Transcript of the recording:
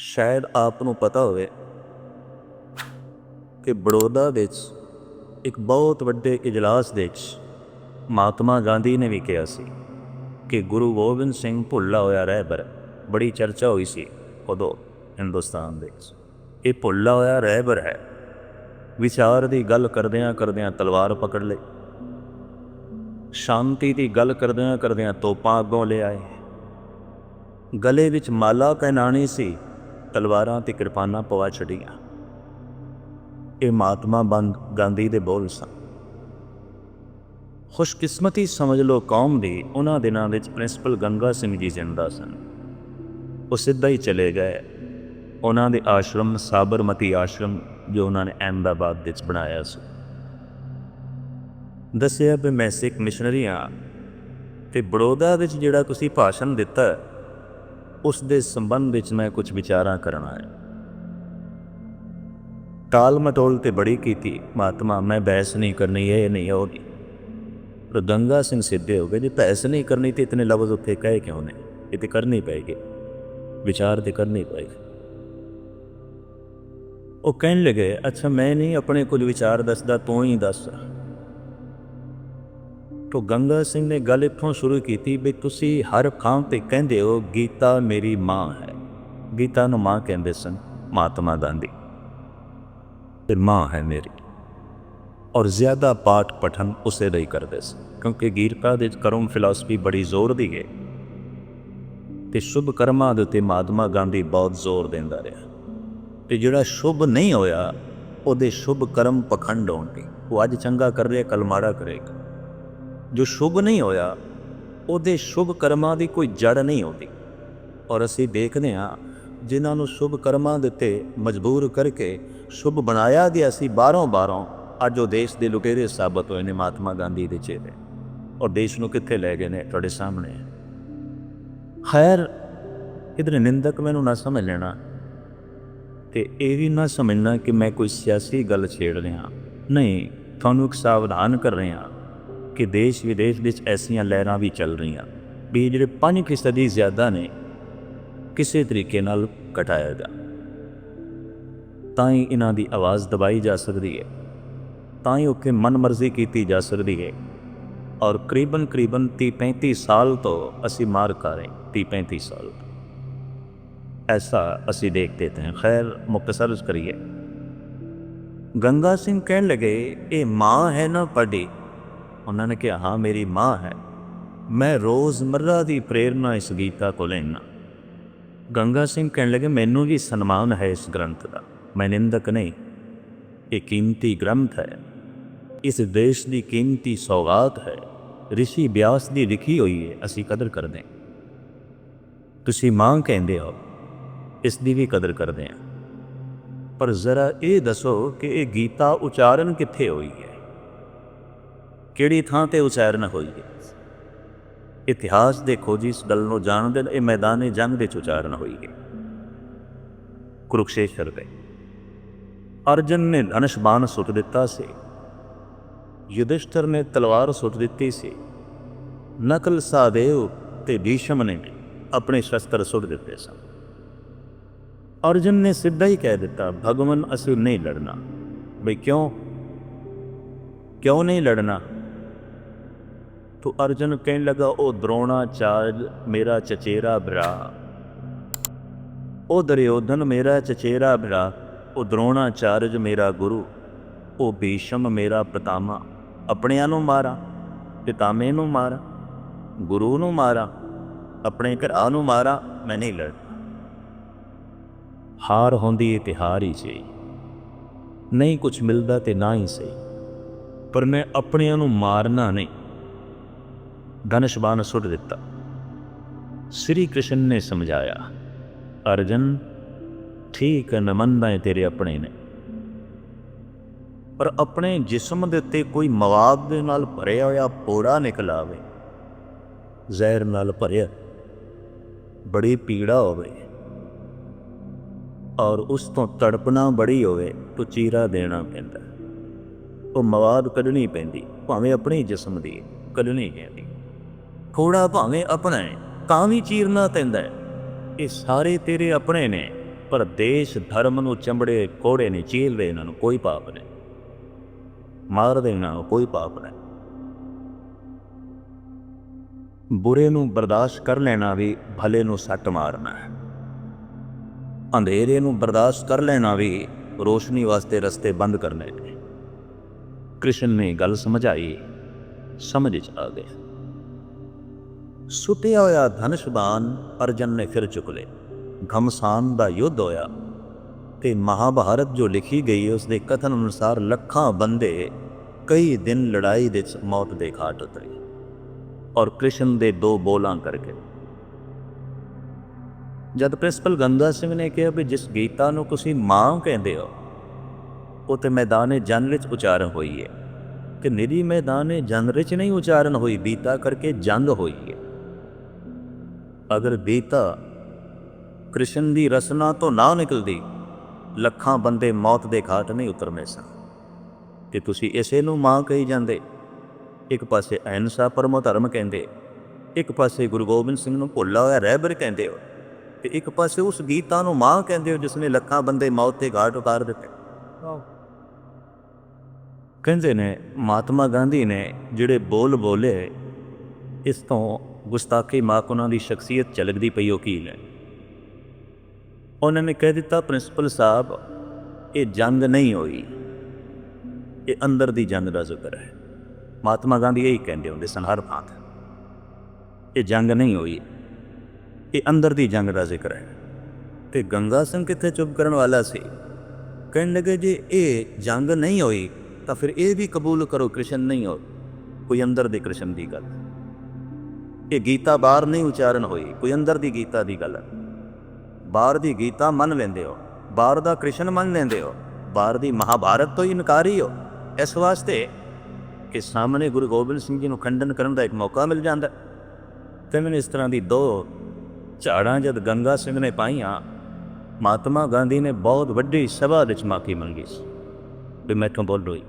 ਸ਼ਾਇਦ ਆਪ ਨੂੰ ਪਤਾ ਹੋਵੇ ਕਿ ਬੜੌਦਾ ਵਿੱਚ ਇੱਕ ਬਹੁਤ ਵੱਡੇ ਇਜਲਾਸ ਦੇ ਵਿੱਚ ਮਹਾਤਮਾ ਗਾਂਧੀ ਨੇ ਵੀ ਕਿਹਾ ਸੀ ਕਿ ਗੁਰੂ ਗੋਬਿੰਦ ਸਿੰਘ ਭੁੱਲਾ ਹੋਇਆ ਰਹਿਬਰ ਬੜੀ ਚਰਚਾ ਹੋਈ ਸੀ ਉਦੋਂ ਹਿੰਦੁਸਤਾਨ ਦੇ ਵਿੱਚ। ਇਹ ਭੁੱਲਾ ਹੋਇਆ ਰਹਿਬਰ ਹੈ। ਵਿਚਾਰ ਦੀ ਗੱਲ ਕਰਦਿਆਂ ਕਰਦਿਆਂ ਤਲਵਾਰ ਪਕੜ ਲਈ। ਸ਼ਾਂਤੀ ਦੀ ਗੱਲ ਕਰਦਿਆਂ ਕਰਦਿਆਂ ਤੋਪਾਂ ਅੱਗੋਂ ਲੈ ਆਏ। ਗਲੇ ਵਿੱਚ ਮਾਲਾ ਪਹਿਨਾਣੀ ਸੀ। ਤਲਵਾਰਾਂ ਤੇ ਕਿਰਪਾਨਾਂ ਪਵਾ ਛੱਡੀਆਂ। ਇਹ ਮਹਾਤਮਾ ਗਾਂਧੀ ਦੇ ਬੋਲ ਸਨ। ਖੁਸ਼ਕਿਸਮਤੀ ਸਮਝ ਲੋ ਕੌਮ ਦੀ ਉਹਨਾਂ ਦਿਨਾਂ ਵਿੱਚ ਪ੍ਰਿੰਸੀਪਲ ਗੰਗਾ ਸਿੰਘ ਜੀ ਜਿੰਦਾ ਸਨ। ਉਹ ਸਿੱਧਾ ਹੀ ਚਲੇ ਗਏ। ਉਹਨਾਂ ਦੇ ਆਸ਼ਰਮ ਸਾਬਰਮਤੀ ਆਸ਼ਰਮ ਜੋ ਉਹਨਾਂ ਨੇ ਅਹਿਮਦਾਬਾਦ ਵਿੱਚ ਬਣਾਇਆ ਸੀ। ਦੱਸਿਆ ਵੀ ਮੈਂ ਸਿੱਖ ਮਿਸ਼ਨਰੀ ਹਾਂ ਤੇ ਬੜੌਦਾ ਵਿੱਚ ਜਿਹੜਾ ਤੁਸੀਂ ਭਾਸ਼ਣ ਦਿੱਤਾ ਉਸ ਦੇ ਸੰਬੰਧ ਵਿੱਚ ਮੈਂ ਕੁਝ ਵਿਚਾਰਾਂ ਕਰਨਾ ਹੈ ਟਾਲ ਮਟੋਲ ਤੇ ਬੜੀ ਕੀਤੀ, ਮਹਾਤਮਾ, ਮੈਂ ਬਹਿਸ ਨਹੀਂ ਕਰਨੀ, ਇਹ ਨਹੀਂ ਉਹ ਨਹੀਂ ਪਰ ਗੰਗਾ ਸਿੰਘ ਸਿੱਧੇ ਹੋ ਗਏ, ਜੇ ਬਹਿਸ ਨਹੀਂ ਕਰਨੀ ਤੇ ਇਤਨੇ ਲਫ਼ਜ਼ ਉੱਥੇ ਕਹੇ ਕਿਉਂ ਨੇ? ਇਹ ਤੇ ਕਰਨੀ ਪਏਗੀ। ਵਿਚਾਰ ਤੇ ਕਰਨੀ ਪਏਗੀ। ਉਹ ਕਹਿਣ ਲੱਗੇ, ਅੱਛਾ, ਮੈਂ ਨਹੀਂ ਆਪਣੇ ਕੁਝ ਵਿਚਾਰ ਦੱਸਦਾ, ਤੂੰ ਹੀ ਦੱਸ। ਤੋ ਗੰਗਾ ਸਿੰਘ ਨੇ ਗੱਲ ਇੱਥੋਂ ਸ਼ੁਰੂ ਕੀਤੀ ਵੀ ਤੁਸੀਂ ਹਰ ਖਾਂ ਤੇ ਕਹਿੰਦੇ ਹੋ, ਗੀਤਾ ਮੇਰੀ ਮਾਂ ਹੈ। ਗੀਤਾ ਨੂੰ ਮਾਂ ਕਹਿੰਦੇ ਸਨ, ਮਹਾਤਮਾ ਗਾਂਧੀ। ਤੇ ਮਾਂ ਹੈ ਮੇਰੀ। ਔਰ ਜ਼ਿਆਦਾ ਪਾਠ ਪਠਨ ਉਸੇ ਲਈ ਕਰਦੇ ਸਨ, ਕਿਉਂਕਿ ਗੀਤਾ ਦੇ ਕਰਮ ਫਿਲਾਸਫੀ ਬੜੀ ਜ਼ੋਰ ਦੀ ਹੈ। ਤੇ ਸ਼ੁਭ ਕਰਮਾਂ ਦੇ ਉੱਤੇ ਮਹਾਤਮਾ ਗਾਂਧੀ ਬਹੁਤ ਜ਼ੋਰ ਦਿੰਦਾ ਰਿਹਾ। ਤੇ ਜਿਹੜਾ ਸ਼ੁਭ ਨਹੀਂ ਹੋਇਆ, ਉਹਦੇ ਸ਼ੁਭ ਕਰਮ ਪਖੰਡ ਹੋਣਗੇ। ਉਹ ਅੱਜ ਚੰਗਾ ਕਰ ਰਿਹਾ ਕੱਲ ਮਾੜਾ ਕਰੇਗਾ। ਜੋ ਸ਼ੁਭ ਨਹੀਂ ਹੋਇਆ, ਉਹਦੇ ਸ਼ੁਭ ਕਰਮਾਂ ਦੀ ਕੋਈ ਜੜ ਨਹੀਂ ਹੁੰਦੀ। ਔਰ ਅਸੀਂ ਦੇਖਦੇ ਹਾਂ, ਜਿਨ੍ਹਾਂ ਨੂੰ ਸ਼ੁਭ ਕਰਮਾਂ ਦੇ ਉੱਤੇ ਮਜਬੂਰ ਕਰਕੇ ਸ਼ੁਭ ਬਣਾਇਆ ਗਿਆ ਸੀ ਬਾਹਰੋਂ ਬਾਹਰੋਂ, ਅੱਜ ਉਹ ਦੇਸ਼ ਦੇ ਲੁਕੇਰੇ ਸਾਬਤ ਹੋਏ ਨੇ ਮਹਾਤਮਾ ਗਾਂਧੀ ਦੇ ਚਿਹਰੇ। ਔਰ ਦੇਸ਼ ਨੂੰ ਕਿੱਥੇ ਲੈ ਗਏ ਨੇ? ਤੁਹਾਡੇ ਸਾਹਮਣੇ। ਖੈਰ, ਇਧਰ ਨਿੰਦਕ ਮੈਨੂੰ ਨਾ ਸਮਝ ਲੈਣਾ। ਤੇ ਇਹ ਵੀ ਨਾ ਸਮਝਣਾ ਕਿ ਮੈਂ ਕੋਈ ਸਿਆਸੀ ਗੱਲ ਛੇੜ ਰਿਹਾ। ਨਹੀਂ, ਤੁਹਾਨੂੰ ਇੱਕ ਸਾਵਧਾਨ ਕਰ ਰਿਹਾ। ਕਿ ਦੇਸ਼ ਵਿਦੇਸ਼ ਵਿੱਚ ਐਸੀਆਂ ਲਹਿਰਾਂ ਵੀ ਚੱਲ ਰਹੀਆਂ, ਵੀ ਜਿਹੜੇ 5% ਜ਼ਿਆਦਾ ਨੇ, ਕਿਸੇ ਤਰੀਕੇ ਨਾਲ ਘਟਾਇਆ ਜਾ। ਤਾਂ ਹੀ ਇਹਨਾਂ ਦੀ ਆਵਾਜ਼ ਦਬਾਈ ਜਾ ਸਕਦੀ ਹੈ। ਤਾਂ ਹੀ ਉੱਥੇ ਮਨਮਰਜ਼ੀ ਕੀਤੀ ਜਾ ਸਕਦੀ ਹੈ। ਔਰ ਕਰੀਬਨ ਕਰੀਬਨ 30 35 ਸਾਲ ਤੋਂ ਅਸੀਂ ਮਾਰ ਕਰ ਰਹੇ 30 35 ਸਾਲ ਐਸਾ ਅਸੀਂ ਦੇਖਦੇ ਹਾਂ। ਖੈਰ, ਮੁਕਤਸਰ ਕਰੀਏ। ਗੰਗਾ ਸਿੰਘ ਕਹਿਣ ਲੱਗੇ, ਇਹ ਮਾਂ ਹੈ ਨਾ ਪੜੀ ਉਹਨਾਂ ਨੇ ਕਿਹਾ, ਹਾਂ, ਮੇਰੀ ਮਾਂ ਹੈ। ਮੈਂ ਰੋਜ਼ਮਰਰਾ ਦੀ ਪ੍ਰੇਰਨਾ ਇਸ ਗੀਤਾ ਕੋਲ ਲੈਣਾ ਗੰਗਾ ਸਿੰਘ ਕਹਿਣ ਲੱਗੇ, ਮੈਨੂੰ ਵੀ ਸਨਮਾਨ ਹੈ ਇਸ ਗ੍ਰੰਥ ਦਾ। ਮੈਂ ਨਿੰਦਕ ਨਹੀਂ। ਇਹ ਕੀਮਤੀ ਗ੍ਰੰਥ ਹੈ। ਇਸ ਦੇਸ਼ ਦੀ ਕੀਮਤੀ ਸੌਗਾਤ ਹੈ। ਰਿਸ਼ੀ ਬਿਆਸ ਦੀ ਲਿਖੀ ਹੋਈ ਹੈ। ਅਸੀਂ ਕਦਰ ਕਰਦੇ ਹਾਂ। ਤੁਸੀਂ ਮਾਂ ਕਹਿੰਦੇ ਹੋ। ਇਸ ਦੀ ਵੀ ਕਦਰ ਕਰਦੇ ਹਾਂ। ਪਰ ਜ਼ਰਾ ਇਹ ਦੱਸੋ ਕਿ ਇਹ ਗੀਤਾ ਉਚਾਰਨ ਕਿੱਥੇ ਹੋਈ ਹੈ? ਕਿਹੜੀ ਥਾਂ ਤੇ ਉਚਾਰਨ ਹੋਈ ਹੈ ਇਤਿਹਾਸ ਦੇ ਖੋਜੀ ਇਸ ਗੱਲ ਨੂੰ ਜਾਣਦੇ ਇਹ ਮੈਦਾਨੇ ਜੰਗ ਵਿੱਚ ਉਚਾਰਨ ਹੋਈ ਹੈ ਕੁਰੂਕਸ਼ੇਤਰ ਦੇ ਅਰਜਨ ਨੇ ਧਨੁਸ਼ ਬਾਣ ਸੁੱਟ ਦਿੱਤਾ ਸੀ। ਯੁਧਿਸ਼ਠਰ ਨੇ ਤਲਵਾਰ ਸੁੱਟ ਦਿੱਤੀ ਸੀ। ਨਕਲ ਸਾਦੇਵ ਤੇ ਭੀਸ਼ਮ ਨੇ ਆਪਣੇ ਸ਼ਸਤਰ ਸੁੱਟ ਦਿੱਤੇ ਸਨ। ਅਰਜਨ ਨੇ ਸਿੱਧਾ ਹੀ ਕਹਿ ਦਿੱਤਾ, ਭਗਵਾਨ, ਅਸੀਂ ਨਹੀਂ ਲੜਨਾ। ਬਈ ਕਿਉਂ? ਕਿਉਂ ਨਹੀਂ ਲੜਨਾ? ਤੋ ਅਰਜਨ ਕਹਿਣ ਲੱਗਾ, ਉਹ ਦ੍ਰੋਣਾਚਾਰਜ ਮੇਰਾ ਚਚੇਰਾ ਭਰਾ। ਉਹ ਦੁਰਯੋਧਨ ਮੇਰਾ ਚਚੇਰਾ ਭਰਾ, ਉਹ ਦ੍ਰੋਣਾਚਾਰਜ ਮੇਰਾ ਗੁਰੂ, ਉਹ ਬੀਸ਼ਮ ਮੇਰਾ ਪਿਤਾਮਾ ਆਪਣਿਆਂ ਨੂੰ ਮਾਰਾ, ਪਿਤਾਮੇ ਨੂੰ ਮਾਰਾ, ਗੁਰੂ ਨੂੰ ਮਾਰਾ, ਆਪਣੇ ਘਰਾਂ ਨੂੰ ਮਾਰਾ, ਮੈਂ ਨਹੀਂ ਲੜ ਹਾਰ ਹੁੰਦੀ ਹੈ ਤੇ ਹਾਰ ਹੀ ਸਹੀ ਨਹੀਂ ਕੁਝ ਮਿਲਦਾ ਤੇ ਨਾ ਹੀ ਸਹੀ। ਪਰ ਮੈਂ ਆਪਣਿਆਂ ਨੂੰ ਮਾਰਨਾ ਨਹੀਂ। ਧਨੁਸ਼ ਬਾਣ ਸੁੱਟ ਦਿੱਤਾ ਸ੍ਰੀ ਕ੍ਰਿਸ਼ਨ ਨੇ ਸਮਝਾਇਆ ਅਰਜਨ ਠੀਕ ਹੈ, ਮੈਂ ਤੇਰੇ ਆਪਣੇ ਨੇ ਪਰ ਆਪਣੇ ਜਿਸਮ ਦੇ ਉੱਤੇ ਕੋਈ ਮਵਾਦ ਦੇ ਨਾਲ ਭਰਿਆ ਹੋਇਆ ਪੋੜਾ ਨਿਕਲ ਆਵੇ ਜ਼ਹਿਰ ਨਾਲ ਭਰਿਆ ਬੜੀ ਪੀੜਾ ਹੋਵੇ ਔਰ ਉਸ ਤੋਂ ਤੜਪਣਾ ਬੜੀ ਹੋਵੇ ਤੋ ਚੀਰਾ ਦੇਣਾ ਪੈਂਦਾ ਉਹ ਮਵਾਦ ਕੱਢਣੀ ਪੈਂਦੀ ਭਾਵੇਂ ਆਪਣੇ ਜਿਸਮ ਦੀ ਕੱਢਣੀ ਪੈਂਦੀ ਥੋੜਾ ਭਾਵੇਂ ਆਪਣਾ ਹੈ ਤਾਂ ਵੀ ਚੀਰਨਾ ਪੈਂਦਾ ਹੈ। ਇਹ ਸਾਰੇ ਤੇਰੇ ਆਪਣੇ ਨੇ, ਪਰ ਦੇਸ਼ ਧਰਮ ਨੂੰ ਚੰਬੜੇ ਕੋੜੇ ਨੇ ਚੀਲਦੇ ਇਹਨਾਂ ਨੂੰ ਕੋਈ ਪਾਪ ਨਹੀਂ। ਮਾਰ ਦੇਣਾ ਕੋਈ ਪਾਪ ਨਹੀਂ। ਬੁਰੇ ਨੂੰ ਬਰਦਾਸ਼ਤ ਕਰ ਲੈਣਾ ਵੀ ਭਲੇ ਨੂੰ ਸੱਟ ਮਾਰਨਾ ਹੈ। ਅੰਧੇਰੇ ਨੂੰ ਬਰਦਾਸ਼ਤ ਕਰ ਲੈਣਾ ਵੀ ਰੋਸ਼ਨੀ ਵਾਸਤੇ ਰਸਤੇ ਬੰਦ ਕਰਨੇ ਨੇ। ਕ੍ਰਿਸ਼ਨ ਨੇ ਗੱਲ ਸਮਝਾਈ, ਸਮਝ ਚ ਆ ਗਏ। ਸੁੱਟਿਆ ਹੋਇਆ ਧਨਸ਼ਬਾਨ ਅਰਜਨ ਨੇ ਫਿਰ ਚੁੱਕ ਲਏ। ਘਮਸਾਨ ਦਾ ਯੁੱਧ ਹੋਇਆ ਤੇ ਮਹਾਭਾਰਤ ਜੋ ਲਿਖੀ ਗਈ ਉਸ ਦੇ ਕਥਨ ਅਨੁਸਾਰ ਲੱਖਾਂ ਬੰਦੇ ਕਈ ਦਿਨ ਲੜਾਈ ਦੇ ਵਿੱਚ ਮੌਤ ਦੇ ਘਾਟ ਉਤਰੇ ਔਰ ਕ੍ਰਿਸ਼ਨ ਦੇ ਦੋ ਬੋਲਾਂ ਕਰਕੇ। ਜਦ ਪ੍ਰਿੰਸੀਪਲ ਗੰਦਾ ਸਿੰਘ ਨੇ ਕਿਹਾ ਵੀ ਜਿਸ ਗੀਤਾ ਨੂੰ ਤੁਸੀਂ ਮਾਂ ਕਹਿੰਦੇ ਹੋ, ਉਹ ਤੇ ਮੈਦਾਨੇ ਜਨ ਵਿੱਚ ਉਚਾਰਨ ਹੋਈ ਹੈ। ਕਿ ਨਿਰੀ ਮੈਦਾਨੇ ਜਨ ਵਿੱਚ ਨਹੀਂ ਉਚਾਰਨ ਹੋਈ, ਬੀਤਾ ਕਰਕੇ ਜੰਗ ਹੋਈ ਹੈ। ਅਗਰ ਬੀਤਾ। ਕ੍ਰਿਸ਼ਨ ਦੀ ਰਸਨਾ ਤੋਂ ਨਾ ਨਿਕਲਦੀ ਲੱਖਾਂ ਬੰਦੇ ਮੌਤ ਦੇ ਘਾਟ ਨਹੀਂ ਉਤਰਨੇ ਸਨ। ਤੇ ਤੁਸੀਂ ਇਸੇ ਨੂੰ ਮਾਂ ਕਹੀ ਜਾਂਦੇ। ਇੱਕ ਪਾਸੇ ਅਹਿੰਸਾ ਪਰਮ ਧਰਮ ਕਹਿੰਦੇ ਇੱਕ ਪਾਸੇ ਗੁਰੂ ਗੋਬਿੰਦ ਸਿੰਘ ਨੂੰ ਭੁੱਲਾ ਹੋਇਆ ਰਹਿਬਰ ਕਹਿੰਦੇ ਹੋ ਤੇ ਇੱਕ ਪਾਸੇ ਉਸ ਗੀਤਾ ਨੂੰ ਮਾਂ ਕਹਿੰਦੇ ਹੋ ਜਿਸ ਨੇ ਲੱਖਾਂ ਬੰਦੇ ਮੌਤ ਦੇ ਘਾਟ ਉਤਾਰ ਦਿੱਤੇ। ਕਹਿੰਦੇ ਨੇ ਮਹਾਤਮਾ ਗਾਂਧੀ ਨੇ ਜਿਹੜੇ ਬੋਲ ਬੋਲੇ ਇਸ ਤੋਂ ਗੁਸਤਾਖੀ ਮਾਕ ਉਹਨਾਂ ਦੀ ਸ਼ਖਸੀਅਤ ਝਲਕਦੀ ਪਈ ਉਹ ਕੀ ਹੈ ਉਹਨਾਂ ਨੇ ਕਹਿ ਦਿੱਤਾ, ਪ੍ਰਿੰਸੀਪਲ ਸਾਹਿਬ, ਇਹ ਜੰਗ ਨਹੀਂ ਹੋਈ। ਇਹ ਅੰਦਰ ਦੀ ਜੰਗ ਦਾ ਜ਼ਿਕਰ ਹੈ। ਮਹਾਤਮਾ ਗਾਂਧੀ ਇਹੀ ਕਹਿੰਦੇ ਹੁੰਦੇ ਸਨ ਹਰ ਬਾਤ ਇਹ ਜੰਗ ਨਹੀਂ ਹੋਈ। ਇਹ ਅੰਦਰ ਦੀ ਜੰਗ ਦਾ ਜ਼ਿਕਰ ਹੈ। ਤੇ ਗੰਗਾ ਸਿੰਘ ਕਿੱਥੇ ਚੁੱਪ ਕਰਨ ਵਾਲਾ ਸੀ? ਕਹਿਣ ਲੱਗੇ, ਜੇ ਇਹ ਜੰਗ ਨਹੀਂ ਹੋਈ, ਤਾਂ ਫਿਰ ਇਹ ਵੀ ਕਬੂਲ ਕਰੋ ਕ੍ਰਿਸ਼ਨ ਨਹੀਂ ਹੋ ਕੋਈ ਅੰਦਰ ਦੇ ਕ੍ਰਿਸ਼ਨ ਦੀ ਗੱਲ। ਇਹ ਗੀਤਾ ਬਾਹਰ ਨਹੀਂ ਉਚਾਰਨ ਹੋਈ, ਕੋਈ ਅੰਦਰ ਦੀ ਗੀਤਾ ਦੀ ਗੱਲ। ਬਾਹਰ ਦੀ ਗੀਤਾ ਮੰਨ ਲੈਂਦੇ ਹੋ, ਬਾਹਰ ਦਾ ਕ੍ਰਿਸ਼ਨ ਮੰਨ ਲੈਂਦੇ ਹੋ, ਬਾਹਰ ਦੀ ਮਹਾਭਾਰਤ ਤੋਂ ਹੀ ਇਨਕਾਰੀ ਹੋ। ਇਸ ਵਾਸਤੇ ਕਿ ਸਾਹਮਣੇ ਗੁਰੂ ਗੋਬਿੰਦ ਸਿੰਘ ਜੀ ਨੂੰ ਖੰਡਨ ਕਰਨ ਦਾ ਇੱਕ ਮੌਕਾ ਮਿਲ ਜਾਂਦਾ। ਤੇ ਮੈਨੂੰ ਇਸ ਤਰ੍ਹਾਂ ਦੀ ਦੋ ਝਾੜਾਂ ਜਦ ਗੰਗਾ ਸਿੰਘ ਨੇ ਪਾਈਆਂ, ਮਹਾਤਮਾ ਗਾਂਧੀ ਨੇ ਬਹੁਤ ਵੱਡੀ ਸਭਾ ਵਿੱਚ ਮਾਫੀ ਮੰਗੀ ਸੀ। ਵੀ ਮੈਂ ਮੈਥੋਂ ਬੋਲ ਹੋਈ